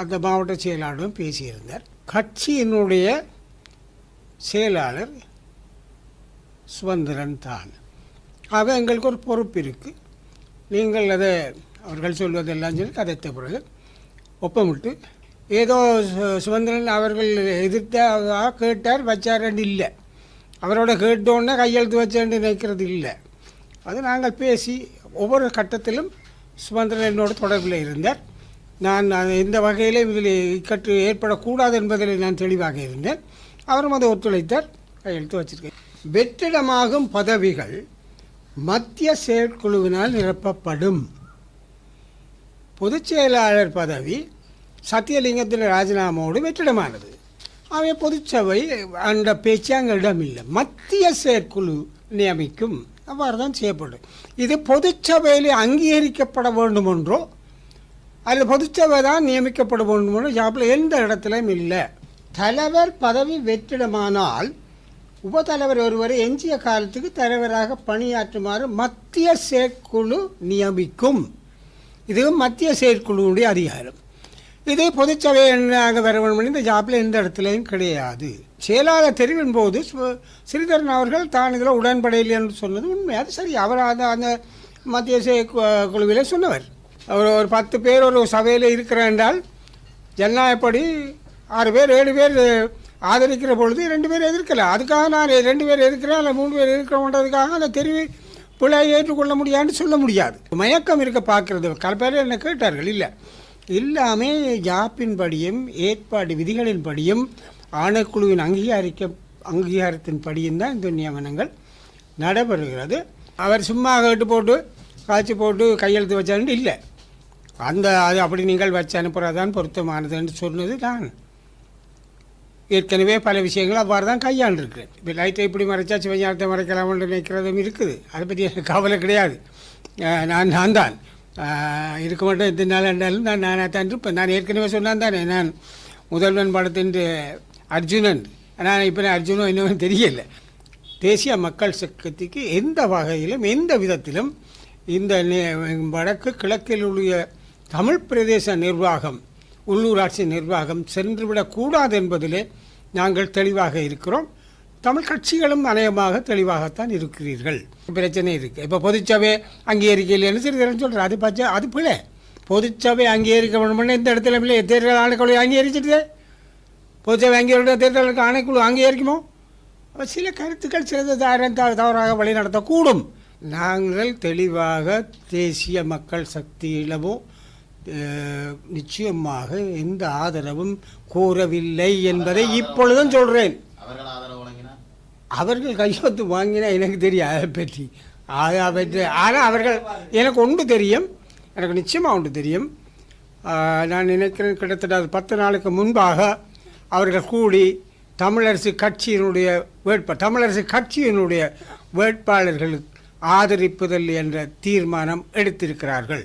அந்த மாவட்ட செயலாளரும் பேசியிருந்தார். கட்சியினுடைய செயலாளர் சுதந்திரன் தான். ஆக எங்களுக்கு ஒரு பொறுப்பு இருக்குது நீங்கள் அதை அவர்கள் சொல்வதெல்லாம் சொல்லி கதைத்த பிறகு ஒப்பமிட்டு ஏதோ சுதந்திரன் அவர்கள் எதிர்த்ததாக கேட்டார் வச்சாரன்னு இல்லை. அவரோட கேட்டோன்னே கையெழுத்து வச்சேன்னு நினைக்கிறது இல்லை. அது நாங்கள் பேசி ஒவ்வொரு கட்டத்திலும் சுதந்திரன் என்னோட தொடர்பில் இருந்தார். நான் இந்த எந்த இதில் இக்கட்டு ஏற்படக்கூடாது என்பதில் நான் தெளிவாக இருந்தேன். அவரும் அதை ஒத்துழைத்தார். கையெழுத்து வச்சிருக்கேன். வெற்றிடமாகும் பதவிகள் மத்திய செயற்குழுவினால் நிரப்பப்படும். பொதுச் செயலாளர் பதவி சத்தியலிங்கத்தின் ராஜினாமாவோடு வெற்றிடமானது. அவை பொதுச்சபை அந்த பேச்சு அங்கே இடமில்லை மத்திய செயற்குழு நியமிக்கும். அவ்வாறு தான் செய்யப்படும். இது பொதுச்சபையில் அங்கீகரிக்கப்பட வேண்டும் என்றோ அதில் பொதுச்சபை தான் நியமிக்கப்படும் வேண்டும் ஜாப்பில் எந்த இடத்துலையும் இல்லை. தலைவர் பதவி வெற்றிடமானால் உபத்தலைவர் ஒருவரை எஞ்சிய காலத்துக்கு தலைவராக பணியாற்றுமாறு மத்திய செயற்குழு நியமிக்கும். இது மத்திய செயற்குழுவுடைய அதிகாரம். இது பொதுச்சபை என்னாக வர வேண்டும் இந்த ஜாப்பில் எந்த இடத்துலையும் கிடையாது. செயலாளர் தெரிவின் போது சு- ஸ்ரீதரன் அவர்கள் தான் இதில் உடன்படையில் என்று சொன்னது உண்மை. அது சரி அவர் அந்த அந்த மத்திய செயற் குழுவிலே சொன்னவர். ஒரு ஒரு பத்து பேர் ஒரு சபையில் இருக்கிறேன் என்றால் ஜனநாயகப்படி ஆறு பேர் ஏழு பேர் ஆதரிக்கிற பொழுது ரெண்டு பேர் எதிர்க்கலை அதுக்காக நான் ரெண்டு பேர் எதிர்க்கிறேன் இல்லை மூணு பேர் எதிர்க்கிறோன்றதுக்காக அந்த தெரிவி பிள்ளையை ஏற்றுக்கொள்ள முடியாதுன்னு சொல்ல முடியாது. மயக்கம் இருக்க பார்க்கறது. பல பேர் என்ன கேட்டார்கள்? இல்லை. எல்லாமே ஜாப்பின்படியும் ஏற்பாடு விதிகளின்படியும் ஆணைக்குழுவின் அங்கீகரிக்க அங்கீகாரத்தின்படியும் தான் இந்த நியமனங்கள் நடைபெறுகிறது. அவர் சும்மா கேட்டு போட்டு காய்ச்சி போட்டு கையெழுத்து வச்சாருன்னு இல்லை. அந்த அது அப்படி நீங்கள் வச்சு அனுப்புகிறதான் பொருத்தமானதுன்னு சொன்னது நான் ஏற்கனவே பல விஷயங்கள் அவ்வாறு தான் கையாண்டுருக்கு. இப்போ லைட்டை இப்படி மறைச்சா சிவஞானத்தை மறைக்கலாம்னு நினைக்கிறதும் இருக்குது. அதை பற்றி எனக்கு கவலை கிடையாது. நான் நான் தான். இருக்க மாட்டேன் எந்த நாள் என்றாலும் நான் நானாக தான் இருப்பேன். நான் ஏற்கனவே சொன்னான் தானே நான் முதல்வன் படத்தின் அர்ஜுனன். ஆனால் இப்போ நான் அர்ஜுனோ இன்னும் தெரியல. தேசிய மக்கள் சக்கத்திக்கு எந்த வகையிலும் எந்த விதத்திலும் இந்த வடக்கு கிழக்கில் உள்ள தமிழ் பிரதேச நிர்வாகம் உள்ளூராட்சி நிர்வாகம் சென்றுவிடக்கூடாது என்பதிலே நாங்கள் தெளிவாக இருக்கிறோம். தமிழ் கட்சிகளும் அநேகமாக தெளிவாகத்தான் இருக்கிறீர்கள். பிரச்சனை இருக்குது இப்போ பொதுச்சபை அங்கீகரிக்கலைன்னு சிறிதரன் சொல்கிறார் அது பச்சை அது பிள்ளை பொதுச்சபை அங்கீகரிக்க வேணும்னு இந்த இடத்துல இல்லை தேர்தல் ஆணைக்குழு அங்கீகரிச்சிட்டு பொதுச்சபை அங்கீகரிக்க தேர்தலுக்கு ஆணைக்குழு அங்கீகரிக்குமோ? அப்போ சில கருத்துக்கள் சிறந்த தார- த- தவறாக வழி நடத்தக்கூடும் நாங்கள் தெளிவாக தேசிய மக்கள் சக்தியிலவோ நிச்சயமாக எந்த ஆதரவும் கோரவில்லை என்பதை இப்பொழுதும் சொல்கிறேன் அவர்கள் கையெழுத்து வாங்கினா எனக்கு தெரியும் அதை பற்றி. அதை பற்றி. ஆனால் அவர்கள் எனக்கு ஒன்று தெரியும் எனக்கு நிச்சயமாக ஒன்று தெரியும். நான் நினைக்கிறேன் கிட்டத்தட்ட அது பத்து நாளுக்கு முன்பாக அவர்கள் கூடி தமிழரசு கட்சியினுடைய வேட்பா தமிழரசு கட்சியினுடைய வேட்பாளர்களுக்கு ஆதரிப்பதில் என்ற தீர்மானம் எடுத்திருக்கிறார்கள்.